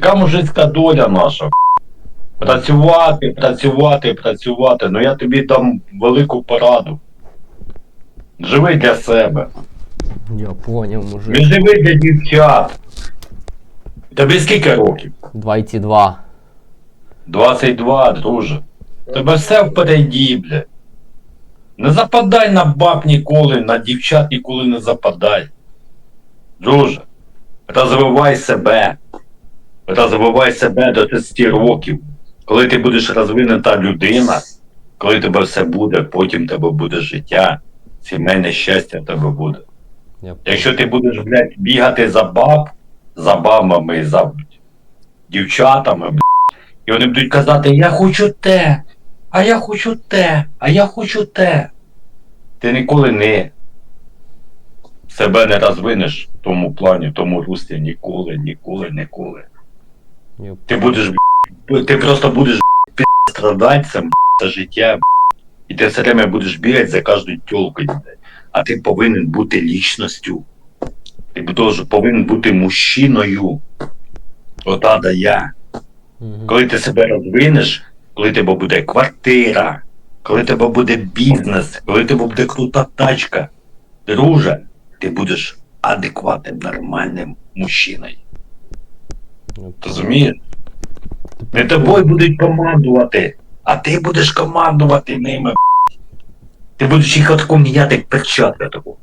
Така мужицька доля наша. Працювати, працювати, працювати. Ну я тобі дам велику пораду. Живи для себе. Я поняв, мужик. Не живи для дівчат. Тобі скільки років? 22. 22, друже. Тебе все впереді, бля. Не западай на баб ніколи, на дівчат ніколи не западай. Друже, розвивай себе. Розвивай себе до 30 років. Коли ти будеш розвинена людина, коли тебе все буде, потім тебе буде життя, сімейне щастя тебе буде. Якщо ти будеш, блядь, бігати за баб, за бабами і за дівчатами, блядь, і вони будуть казати, я хочу те, а я хочу те, а я хочу те. Ти ніколи не себе не розвинеш в тому плані, в тому руслі ніколи, ніколи, ніколи. Ти будеш, б**, ти просто будеш страдальцем за життя, і ти все время будеш бігати за кожною тілкою. А ти повинен бути лічністю. Ти повинен бути мужчиною. Ота да я. Мгм. Коли ти себе розвинеш, коли тебе буде квартира, коли тебе буде бізнес, коли тебе буде крута тачка, друже, ти будеш адекватним, нормальним мужчиною. Розумієш? Не тобою будуть командувати, а ти будеш командувати ними. Ти будеш їх отако міняти, як перчатка таку.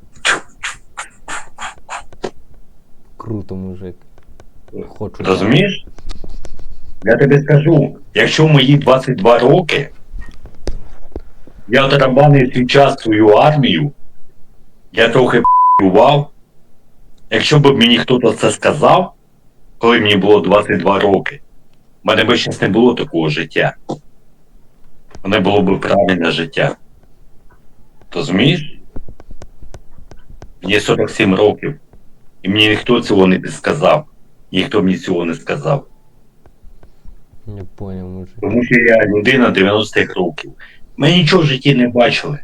Круто, мужик. Хочу. Розумієш? Я тобі скажу, якщо в мої 22 роки я тарабанив свій час свою армію, я трохи п***ював, якщо б мені хтось це сказав, коли мені було 22 роки, в мене б зараз не було такого життя. В мене було б правильне життя. Розумієш? Мені 47 років. І мені ніхто цього не підсказав. Ніхто мені цього не сказав. Я понял, мужик. Тому що я людина 90-х років. Ми нічого в житті не бачили.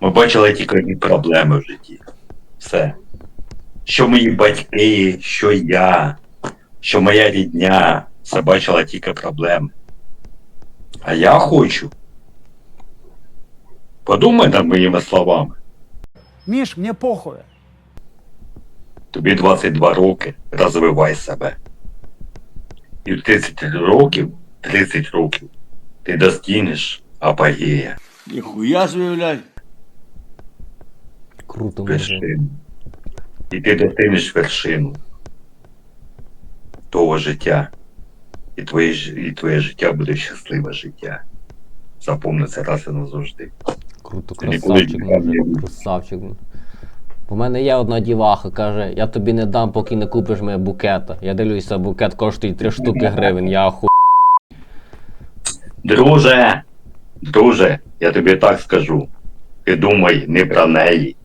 Ми бачили тільки одні проблеми в житті. Все. Що мої батьки, що я, що моя рідня, все бачила тільки проблеми. А я хочу. Подумай над моїми словами. Миш, мне похуй. Тобі 22 роки, розвивай себе. І в 30 років, 30 років, ти достигнеш апогея, себе, блядь. Круто, вершину. І ти достигнеш вершину того життя. І твоє, і твоє життя буде щасливе життя. Запомни це раз і назавжди. Круто, красавчик, мужик, красавчик. У мене є одна діваха, каже, я тобі не дам, поки не купиш мене букета. Я дивлюся, букет коштує 3 штуки гривень, я оху... Друже, друже, я тобі так скажу. Ти думай не про неї.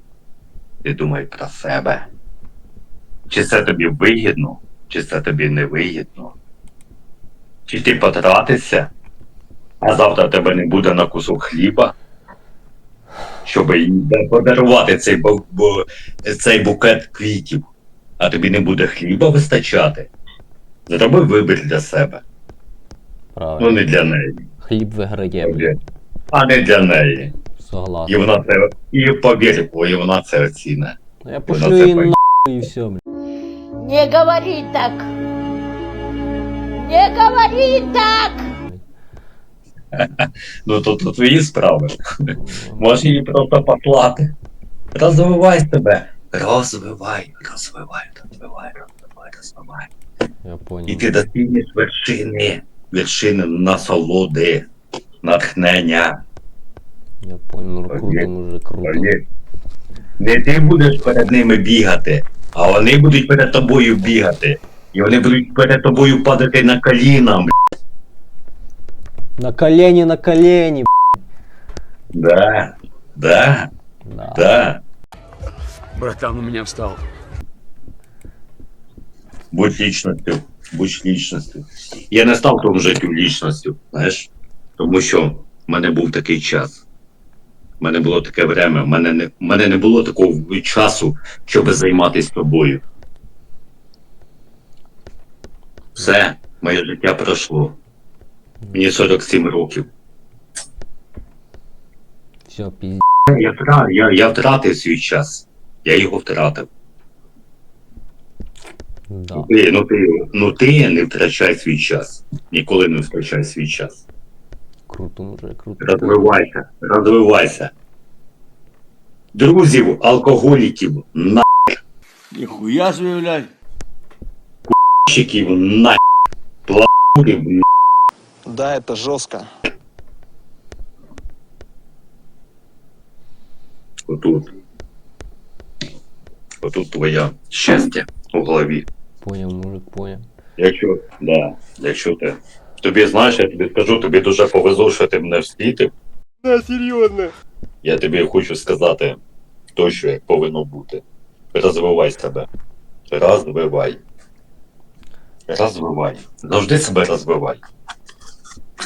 Ти думай про себе. Чи це тобі вигідно, чи це тобі не вигідно. Чи ти потратишся, а завтра тебе не буде на кусок хліба, щоб подарувати цей, бу- бу- цей букет квітів, а тобі не буде хліба вистачати. Зроби вибір для себе, ну не для неї. Хліб виграє, а не для неї. І Согласен. вона це і повір, і вона це оціне. Ну, Я пошлю її нахуй і все, блядь. Не говори так. Не говори так. Ну то, то твої справи. Можеш її просто послати. Розвивай себе. Розвивай, розвивай, розвивай, розвивай, розвивай. Я І ти достигнеш вершини, вершини насолоди, натхнення. Я понял, ну круто, мужик, круто. Не ти будеш перед ними бігати, а вони будуть перед тобою бігати. І вони будуть перед тобою падати на коліна, бля. На колені, на колені, Да, да, да. да. Братан у меня встал. Будь лічністю, будь лічністю. Я не став тому життю лічністю, знаєш? Тому що в мене був такий час. У мене було таке время, в мене не, в мене не було такого часу, щоб займатися тобою. Все, моє життя пройшло. Мені 47 років. Все, пізд... Я, я, я втратив свій час. Я його втратив. Да. Ти, ну, ти, ну ти не втрачай свій час. Ніколи не втрачай свій час. Круто, мужик, круто. Розвивайся, розвивайся. Друзів, алкоголіків, Нихуя себе, блядь. нащиків, на плавків, на Да, это жестко. отут. Отут твоє щастя у голові. Поняв, мужик, поняв. Якщо, да, якщо ти. Тобі знаєш, я тобі скажу, тобі дуже повезло, що ти мене встретив. Да, серьезно. Я тобі хочу сказати то, що як повинно бути. Розвивай себе. Розвивай. Розвивай. Завжди себе розвивай.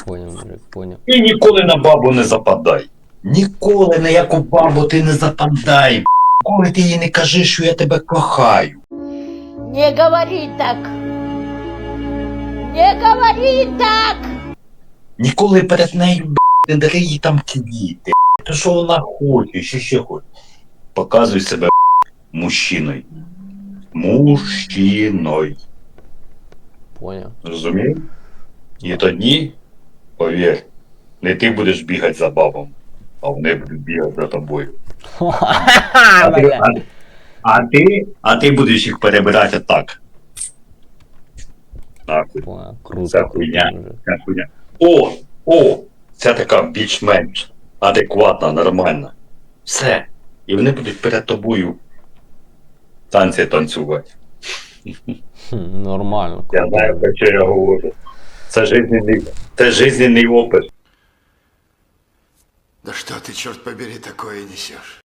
Поняв, мужик, поняв. І ніколи на бабу не западай. Ніколи на яку бабу ти не западай. Коли ти їй не кажи, що я тебе кохаю. Не говори так. Не говори так. Ніколи перед нею б**, не дари їй там квіти. То що вона хоче, що ще хоче. Показуй себе б**, мужчиною. Мужчиною. Поняв. Розумієш? І тоді, повір, не ти будеш бігати за бабом, а вони будуть бігати за тобою. А ти, а, а ти, а ти будеш їх перебирати так. Нахуй. Поняв, круто. Це хуйня. ця хуйня. О, о, це така більш-менш адекватна, нормальна. Все. І вони будуть перед тобою танці танцювати. Нормально. Я знаю, про що я говорю. Це жизненний, це жизненний опит. Да что ты, черт побери, такое несешь?